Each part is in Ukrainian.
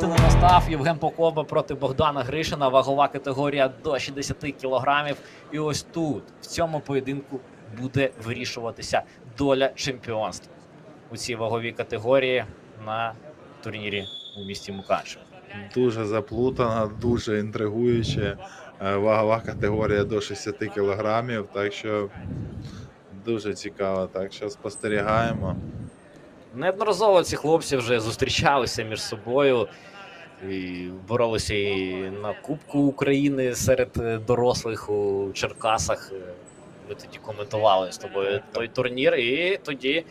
Тому настав Євген Покоба проти Богдана Гришина. Вагова категорія до 60 кілограмів. І ось тут, в цьому поєдинку, буде вирішуватися доля чемпіонства у цій ваговій категорії на турнірі у місті Мукачево. Дуже заплутана, дуже інтригуюче. Е, Вагова категорія до 60 кілограмів, так що дуже цікаво. Так що спостерігаємо. Неодноразово ці хлопці вже зустрічалися між собою. І боролися і на Кубку України серед е, дорослих у Черкасах. Е, Ми тоді коментували з тобою той турнір. І тоді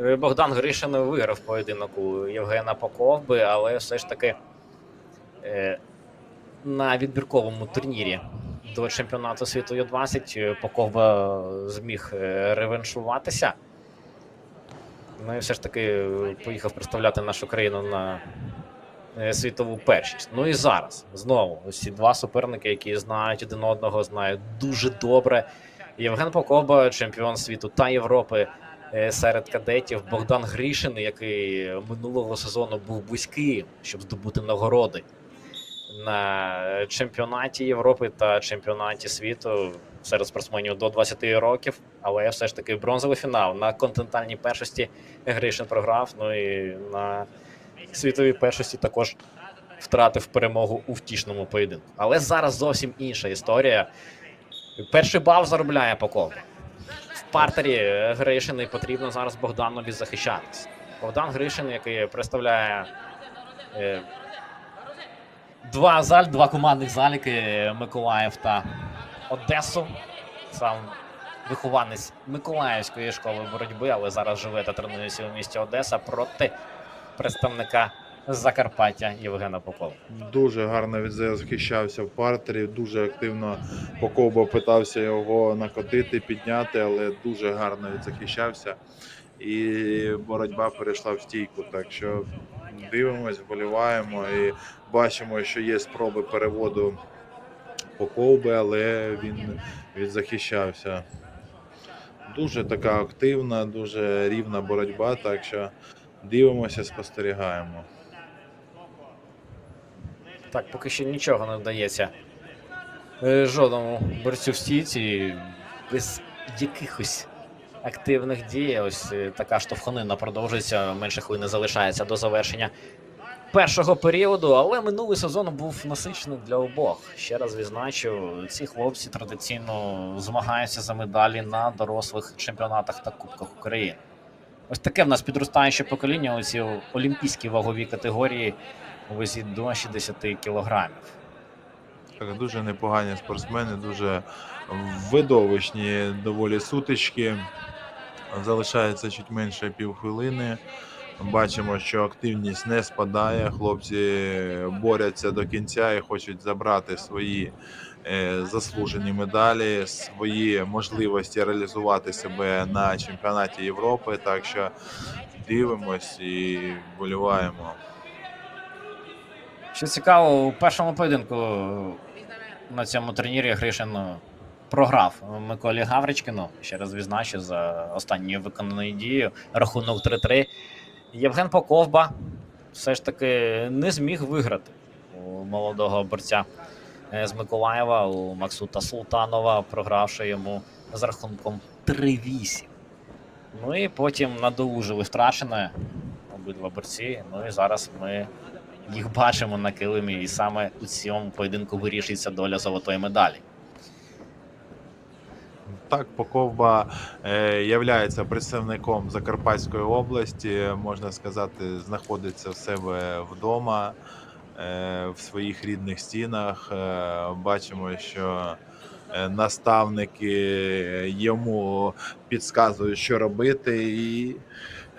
е, Богдан Гришин виграв поєдинок у Євгена Поковби, але все ж таки на відбірковому турнірі до чемпіонату світу Ю-20 Поковба зміг ревеншуватися. І все ж таки е, поїхав представляти нашу країну на е, світову першість. Ну і зараз знову ці два суперники, які знають один одного, знають дуже добре. Євген Покоба, чемпіон світу та Європи е, серед кадетів. Богдан Грішин, який минулого сезону був близький, щоб здобути нагороди на чемпіонаті Європи та чемпіонаті світу серед спортсменів до 20 років, але все ж таки бронзовий фінал на континентальній першості Гришин програв. Ну і на світовій першості також втратив перемогу у втішному поєдинку. Але зараз зовсім інша історія. Перший бал заробляє Поков. В партері Гришин і потрібно зараз Богданові захищатися. Богдан Гришин, який представляє е, два заль, два командних заліки Миколаїв та Одесу. Сам вихованець Миколаївської школи боротьби, але зараз живе та тренується у місті Одеса проти представника Закарпаття Євгена Попова. Дуже гарно від захищався в партері, дуже активно Покоба питався його накотити, підняти, але дуже гарно відзахищався. І боротьба перейшла в стійку. Так що дивимось, вболіваємо і бачимо, що є спроби переводу Покоби, але він відзахищався. Дуже така активна, дуже рівна боротьба, так що дивимося, спостерігаємо. Так, поки що нічого не вдається е, жодному борцю в стійці без якихось активних дій. Ось е, така штовханина продовжується. Менше хвилини залишається до завершення першого періоду. Але минулий сезон був насичений для обох. Ще раз відзначу, ці хлопці традиційно змагаються за медалі на дорослих чемпіонатах та кубках України. Ось таке в нас підростаюче покоління у цій олімпійській ваговій категорії у вазі до 60 кілограмів. Дуже непогані спортсмени, дуже видовищні доволі сутички. Залишається чуть менше півхвилини. Бачимо, що активність не спадає. Хлопці борються до кінця і хочуть забрати свої е, заслужені медалі, свої можливості реалізувати себе на чемпіонаті Європи. Так що дивимось і вболіваємо. Що цікаво, у першому поєдинку на цьому турнірі Гришин програв Миколі Гавричкину. Ще раз відзначу за останньою виконаною дією. Рахунок 3-3. Євген Поковба все ж таки не зміг виграти у молодого борця е, з Миколаєва, у Максута Султанова, програвши йому з рахунком 3-8. Ну і потім надолужили втрачене обидва борці. Ну і зараз ми їх бачимо на килимі, і саме у цьому поєдинку вирішується доля золотої медалі. Так, Поковба е, являється представником Закарпатської області, можна сказати, знаходиться в себе вдома, е, в своїх рідних стінах. Е, бачимо, що наставники йому підказують, що робити, і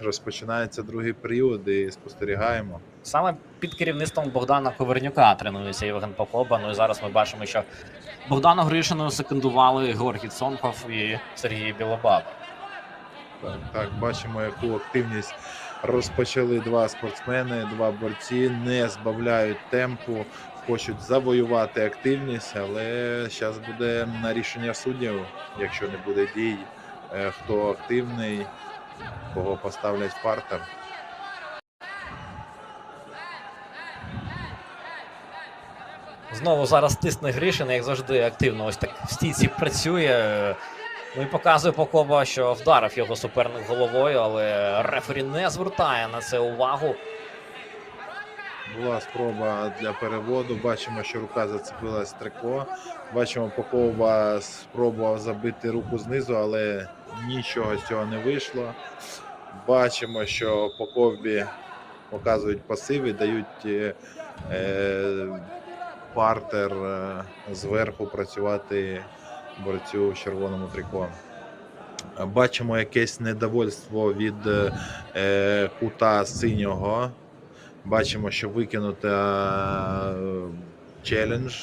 розпочинається другий період, і спостерігаємо. Саме під керівництвом Богдана Ковернюка тренується Євген Покоба. Ну і зараз ми бачимо, що Богдану Гришину секундували Георгій Цонков і Сергій Білобаба. Так, так, бачимо, яку активність розпочали два спортсмени, два борці, не збавляють темпу, хочуть завоювати активність, але зараз буде на рішення суддів, якщо не буде дій, е, хто активний, кого поставлять в партер. Знову зараз тисне Гришин, як завжди, активно ось так в стійці працює. Ну і показує Покоба, що вдарив його суперник головою, але рефері не звертає на це увагу. Була спроба для переводу. Бачимо, що рука зацепилась трико. Бачимо, Попова спробував забити руку знизу, але нічого з цього не вийшло. Бачимо, що по ковбі показують пасиви, дають е, партер е, зверху працювати борцю в червоному трико. Бачимо якесь недовольство від е, е, кута синього. Бачимо, що викинуто е, челендж,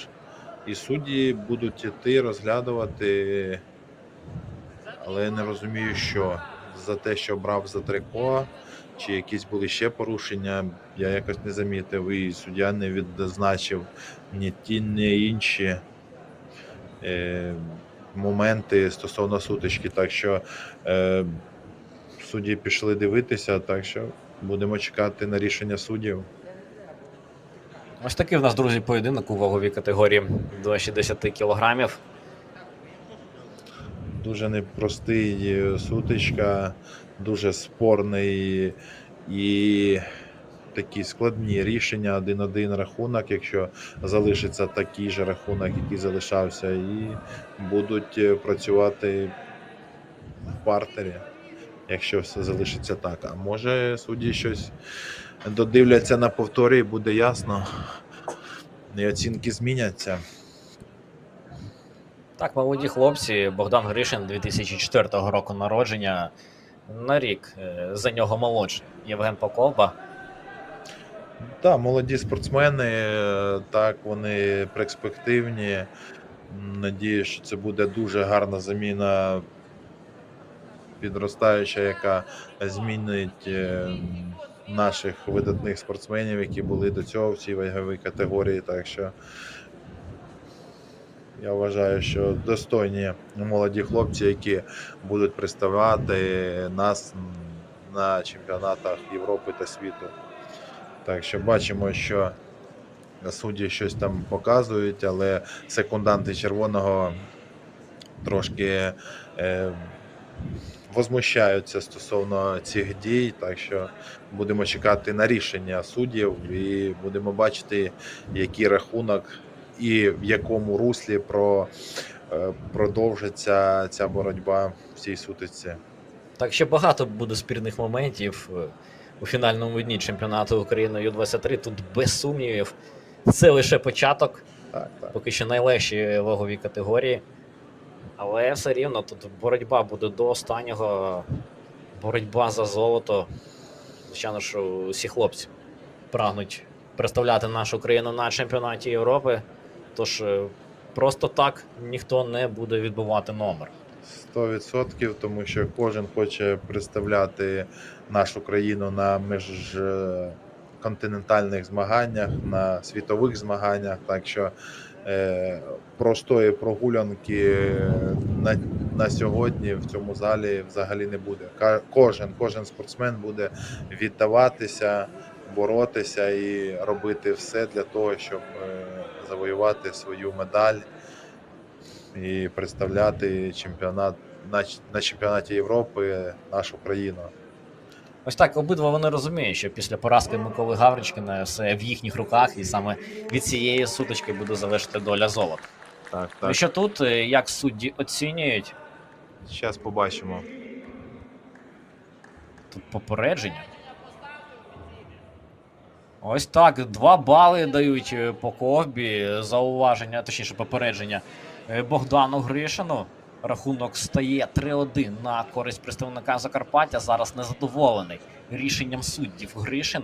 і судді будуть іти розглядувати, але я не розумію, що за те, що брав за трико, чи якісь були ще порушення, я якось не замітив, і суддя не відзначив ні ті, ні інші е, моменти стосовно сутички. Так що е, судді пішли дивитися, так що будемо чекати на рішення суддів. Ось такий в нас, друзі, поєдинок у ваговій категорії до 60 кілограмів. Дуже непростий е, сутичка, дуже спорний і такі складні рішення. Один-один рахунок, якщо залишиться такий же рахунок, який залишався, і будуть е, працювати в партері, якщо все залишиться так. А може судді щось додивляться на повторі, буде ясно. І оцінки зміняться. Так, молоді хлопці, Богдан Гришин 2004 року народження. На рік е, за нього молодший Євген Поколба. Так, молоді спортсмени, е, так, вони перспективні. М, Надіюсь, що це буде дуже гарна заміна підростаюча, яка змінить е, наших видатних спортсменів, які були до цього в цій ваговій категорії. Так що я вважаю, що достойні молоді хлопці, які будуть представляти нас на чемпіонатах Європи та світу. Так що бачимо, що судді щось там показують, але секунданти червоного трошки е, возмущаються стосовно цих дій. Так що будемо чекати на рішення суддів і будемо бачити, який рахунок і в якому руслі про, е, продовжиться ця боротьба в цій сутиці. Так ще багато буде спірних моментів е, у фінальному дні чемпіонату України Ю-23. Тут без сумнівів. Це лише початок, Так, так. поки що найлегші вагові категорії. Але все рівно тут боротьба буде до останнього. Боротьба за золото. Звичайно, що усі хлопці прагнуть представляти нашу країну на чемпіонаті Європи. Тож е, просто так ніхто не буде відбувати номер. 100%, тому що кожен хоче представляти нашу країну на міжконтинентальних змаганнях, на світових змаганнях. Так що е, простої прогулянки на, на сьогодні в цьому залі взагалі не буде. Кожен, кожен спортсмен буде віддаватися, боротися і робити все для того, щоб е, завоювати свою медаль і представляти чемпіонат на, на чемпіонаті Європи нашу країну. Ось так обидва вони розуміють, що після поразки Миколи Гавричкина все в їхніх руках, і саме від цієї сутички буде залежати доля золота. Так, Ну що тут, е, як судді оцінюють, Зараз побачимо. тут попередження. Ось так, два бали дають е, по ковбі. Зауваження, точніше, попередження е, Богдану Гришину. Рахунок стає 3-1 на користь представника Закарпаття. Зараз незадоволений рішенням суддів. Гришин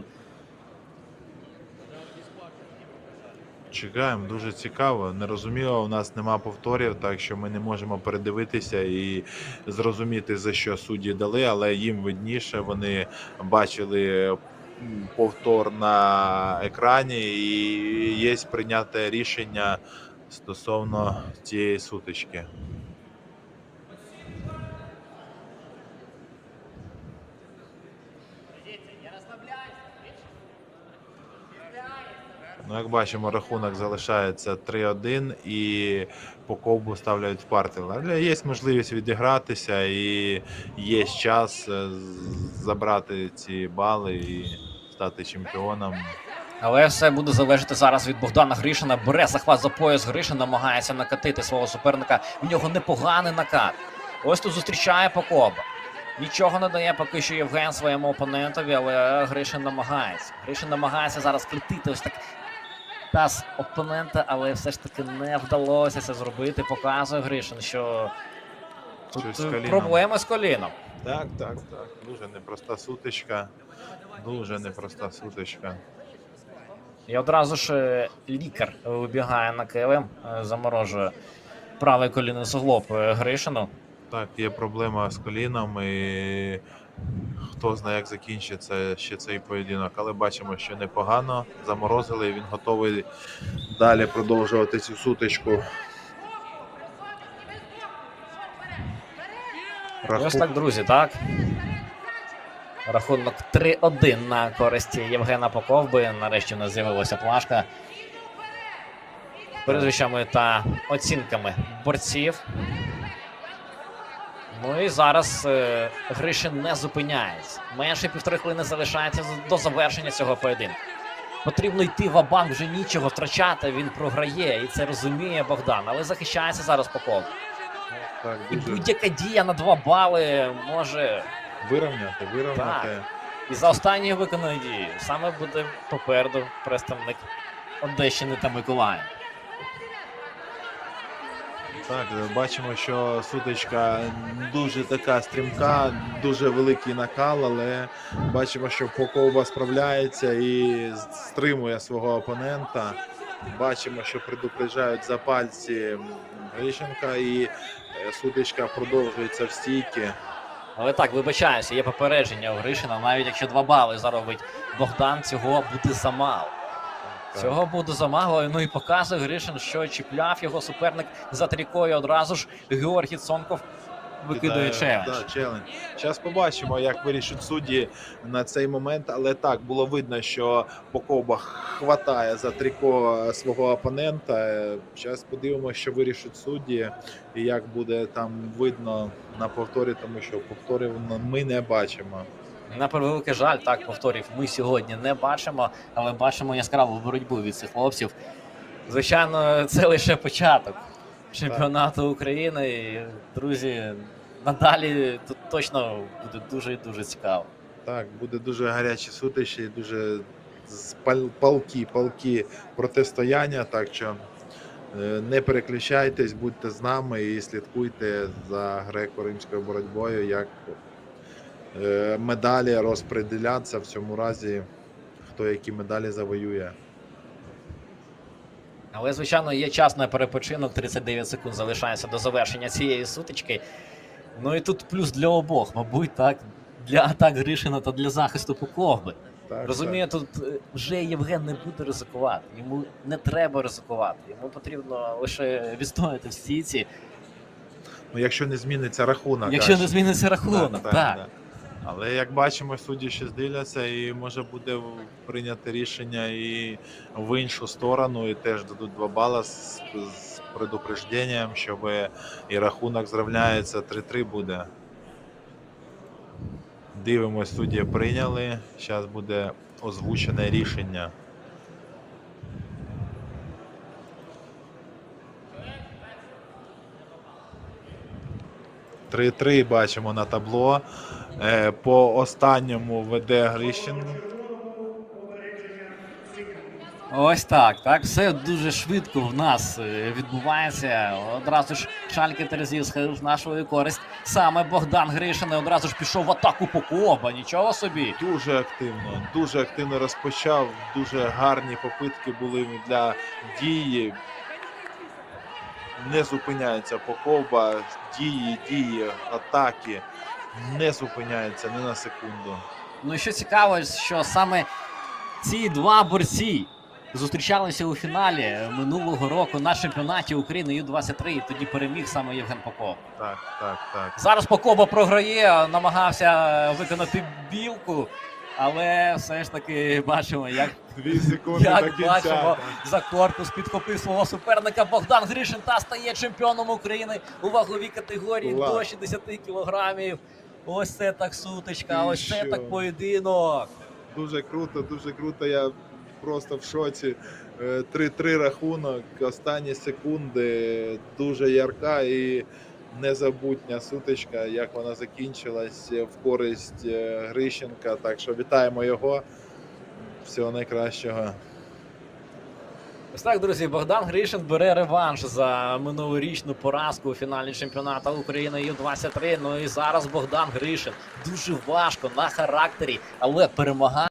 Чекаємо, дуже цікаво. Нерозуміло, у нас нема повторів, так що ми не можемо передивитися і зрозуміти, за що судді дали, але їм видніше, вони бачили повтор на екрані, і є прийняте рішення стосовно цієї сутички. Ну, як бачимо, рахунок залишається 3-1 і по ковбу ставляють в партер. Але є можливість відігратися і є час е, забрати ці бали і стати чемпіоном. Але все буде залежати зараз від Богдана Гришина. Бере захват за пояс Гришин, намагається накатити свого суперника. У нього непоганий накат. Ось тут зустрічає Покоба. Нічого не дає поки що Євген своєму опонентові, але Гришин намагається. Гришин намагається зараз крутити ось так таз опонента, але все ж таки не вдалося це зробити. Показує Гришин, що тут Щось з коліном. проблеми з коліном. Так, так, так. Дуже непроста сутичка. Дуже непроста сутичка. І одразу ж е, лікар вибігає на килим, е, заморожує правий колінний суглоб е, Гришину. Так, є проблема з коліном, і хто знає, як закінчиться ще цей поєдинок. Але бачимо, що непогано заморозили, він готовий далі продовжувати цю сутичку. І Раху- Ось так, друзі, так. Рахунок 3-1 на користь Євгена Поковби. Нарешті у нас з'явилася плашка. Прізвищами та оцінками борців. Ну і зараз е, Гришин не зупиняється. Менше півтори хвилини залишається до завершення цього поєдинку. Потрібно йти в банк вже нічого втрачати. Він програє, і це розуміє Богдан. Але захищається зараз Поков. Так, І дуже будь-яка дія на два бали може вирівняти, вирівняти. І за останньою виконаною дією саме буде попереду представник Одещини та Миколаїв. Так, бачимо, що сутичка дуже така стрімка, дуже великий накал, але бачимо, що Покова справляється і стримує свого опонента. Бачимо, що предупрежають за пальці Грищенка, і е, сутичка продовжується в стійки. Але так, вибачаюся, є попередження у Гришина. Навіть якщо два бали заробить Богдан, цього буде замало. Цього буде замало. Ну і показує Гришин, що чіпляв його суперник за трікою. Одразу ж Георгій Цонков викидає челендж. Да, челендж. Зараз побачимо, як вирішать судді на цей момент. Але так було видно, що Покоба хватає за тріко свого опонента. Зараз подивимося, що вирішать судді, і як буде там видно на повторі, тому що повторів ми не бачимо. На превеликий жаль, так повторів, ми сьогодні не бачимо, але бачимо яскраву боротьбу від цих хлопців. Звичайно, це лише початок чемпіонату України. І, друзі, надалі тут точно буде дуже і дуже цікаво. Так, буде дуже гарячі сутичі, дуже з- пал- палкі, палкі протистояння. Так що е, не переключайтесь, будьте з нами і слідкуйте за греко-римською боротьбою, як медалі розподіляться в цьому разі, хто які медалі завоює. Але, звичайно, є час на перепочинок. 39 секунд залишається до завершення цієї сутички. Ну і тут плюс для обох, мабуть, так. Для атак Гришина та для захисту Поковби. Так, Розумію, тут е, вже Євген не буде ризикувати. Йому не треба ризикувати. Йому потрібно лише відстояти в стійці, Ну, якщо не зміниться рахунок. якщо аж. не зміниться рахунок. Так, да. Але як бачимо, судді ще здивляться, і може буде прийняти рішення і в іншу сторону, і теж дадуть два бала з, з предупрежденням, щоб і рахунок зрівняється 3-3 буде. Дивимось, судді прийняли. Зараз буде озвучене рішення. Три-три бачимо на табло. Е, По останньому веде Грищин. Ось так. Так, все дуже швидко в нас е, відбувається. Одразу ж Шальки Терезів в нашу користь. Саме Богдан Гришин одразу ж пішов в атаку Покоба. Нічого собі. Дуже активно, дуже активно розпочав. Дуже гарні попитки були для дії. Не зупиняється Покова. Дії, дії, атаки. Не зупиняється ні на секунду. Ну і що цікаво, що саме ці два борці зустрічалися у фіналі минулого року на чемпіонаті України Ю-23, і тоді переміг саме Євген Попов. Так, так, так. Зараз Покоба програє, намагався виконати білку. Але все ж таки бачимо, як Дві секунди до кінця. бачимо, за корпус підхопив свого суперника Богдан Гришин та стає чемпіоном України у ваговій категорії Клас. до 60 кілограмів. Ось це так сутичка, І ось це що? так поєдинок. Дуже круто, дуже круто. Я просто в шоці. Е, 3-3 рахунок, останні секунди, дуже ярка і незабутня сутичка, як вона закінчилась в користь е, Грищенка. Так що вітаємо його. Всього найкращого. Ось так, друзі, Богдан Гришин бере реванш за минулорічну поразку у фіналі чемпіонату України Ю-23. Ну і зараз Богдан Гришин дуже важко на характері, але перемагає.